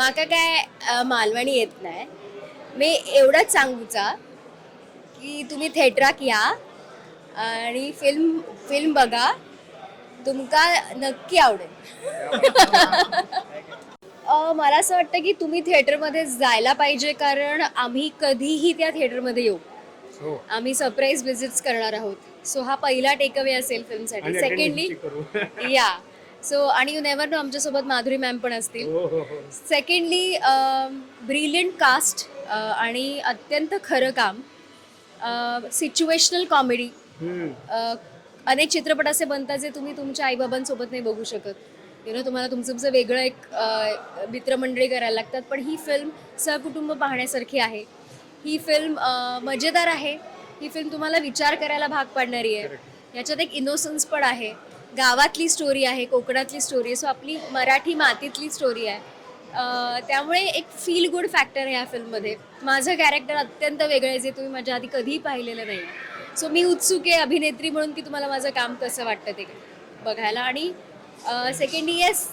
म्हाका काय मालवणी येत नाही मी एवढंच सांगूचा की तुम्ही थिएटराक या आणि फिल्म फिल्म बघा. तुमका नक्की आवडेल. मला असं वाटतं की तुम्ही थिएटरमध्ये जायला पाहिजे कारण आम्ही कधीही त्या थिएटरमध्ये येऊ. हो. आम्ही सरप्राईज विजिट्स करणार आहोत. सो हा पहिला टेक अवे असेल फिल्मसाठी सेकंडली या. सो आणि यू नेवर नो आमच्यासोबत माधुरी मॅम पण असतील. सेकंडली ब्रिलियंट कास्ट आणि अत्यंत खरं काम सिच्युएशनल कॉमेडी हम्म. अनेक चित्रपट असे बनतात जे तुम्ही तुमच्या आईबाबांसोबत नाही बघू शकत. यु नो तुम्हाला तुमचं तुमचं वेगळं एक अ, मित्रमंडळी करायला लागतात. पण ही फिल्म सहकुटुंब पाहण्यासारखी आहे. ही फिल्म मजेदार आहे. ही फिल्म तुम्हाला विचार करायला भाग पाडणारी आहे. याच्यात एक इनोसन्स पण आहे. गावातली स्टोरी आहे कोकणातली स्टोरी आहे सो आपली मराठी मातीतली स्टोरी आहे. त्यामुळे एक फील गुड फॅक्टर आहे या फिल्ममध्ये माझं कॅरेक्टर अत्यंत वेगळं आहे जे तुम्ही माझ्या आधी कधीही पाहिलेलं नाही सो मी उत्सुक आहे अभिनेत्री म्हणून की तुम्हाला माझं काम कसं वाटतं ते बघायला. आणि सेकंड येस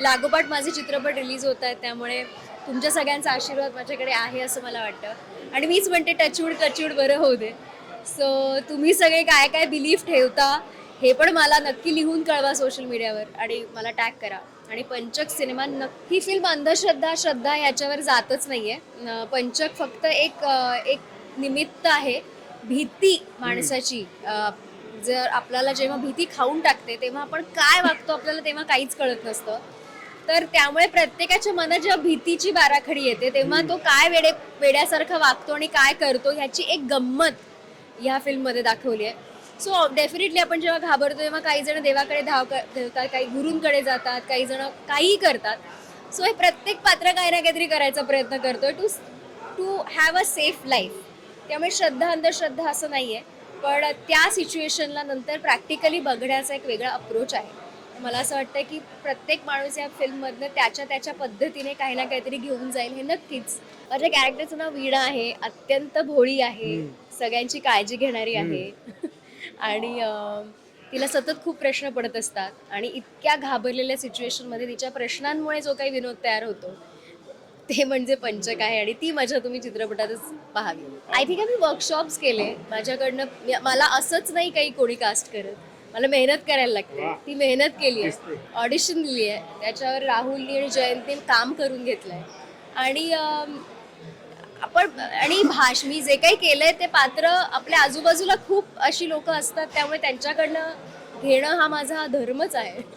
लागोपाठ माझे चित्रपट रिलीज होत आहेत त्यामुळे तुमच्या सगळ्यांचा आशीर्वाद माझ्याकडे आहे असं मला वाटतं. आणि मीच म्हणते टचवूड टचवूड बरं होऊ दे. सो तुम्ही सगळे काय काय बिलीफ ठेवता हे पण मला नक्की लिहून कळवा सोशल मीडियावर आणि मला टॅग करा. आणि पंचक सिनेमा नक्की फिल्म अंधश्रद्धा श्रद्धा याच्यावर जातच नाहीये. न- पंचक फक्त एक एक निमित्त आहे भीती माणसाची. जर आपल्याला जेव्हा भीती खाऊन टाकते तेव्हा आपण काय वागतो आपल्याला तेव्हा काहीच कळत नसतं. तर त्यामुळे प्रत्येकाच्या मनात जेव्हा भीतीची बाराखडी येते तेव्हा तो काय वेडे वेड्यासारखा वागतो आणि काय करतो ह्याची एक गंमत ह्या फिल्ममध्ये दाखवली आहे. सो डेफिनेटली आपण जेव्हा घाबरतो तेव्हा काही जण देवाकडे धाव क- ठेवतात काही गुरूंकडे जातात काही जण काहीही करतात. सो हे प्रत्येक पात्र काही ना काहीतरी करायचा प्रयत्न करतोय to to have a safe life त्यामुळे श्रद्धा अंधश्रद्धा असं नाही आहे पण त्या सिच्युएशनला नंतर प्रॅक्टिकली बघण्याचा एक वेगळा अप्रोच आहे. मला असं वाटतं की प्रत्येक माणूस या फिल्ममधनं त्याच्या त्याच्या पद्धतीने काही ना काहीतरी घेऊन जाईल हे नक्कीच. माझ्या कॅरेक्टरचं नाव वीणा आहे अत्यंत भोळी आहे. सगळ्यांची काळजी घेणारी आहे. आणि तिला सतत खूप प्रश्न पडत असतात आणि इतक्या घाबरलेल्या सिच्युएशनमध्ये तिच्या प्रश्नांमुळे जो काही विनोद तयार होतो ते म्हणजे पंचक आहे आणि ती मजा तुम्ही चित्रपटातच पाहावी. आय थिंक आम्ही वर्कशॉप्स केले. माझ्याकडनं मला असंच नाही काही कोणी कास्ट करत. मला मेहनत करायला लागते. ती मेहनत केली आहे. ऑडिशन दिली आहे. त्याच्यावर राहुलनी आणि जयंतीने काम करून घेतलंय. आणि अम, आपण आणि भाष मी जे काही केलंय ते पात्र आपल्या आजूबाजूला खूप अशी लोक असतात त्यामुळे त्यांच्याकडनं घेणं हा माझा धर्मच आहे.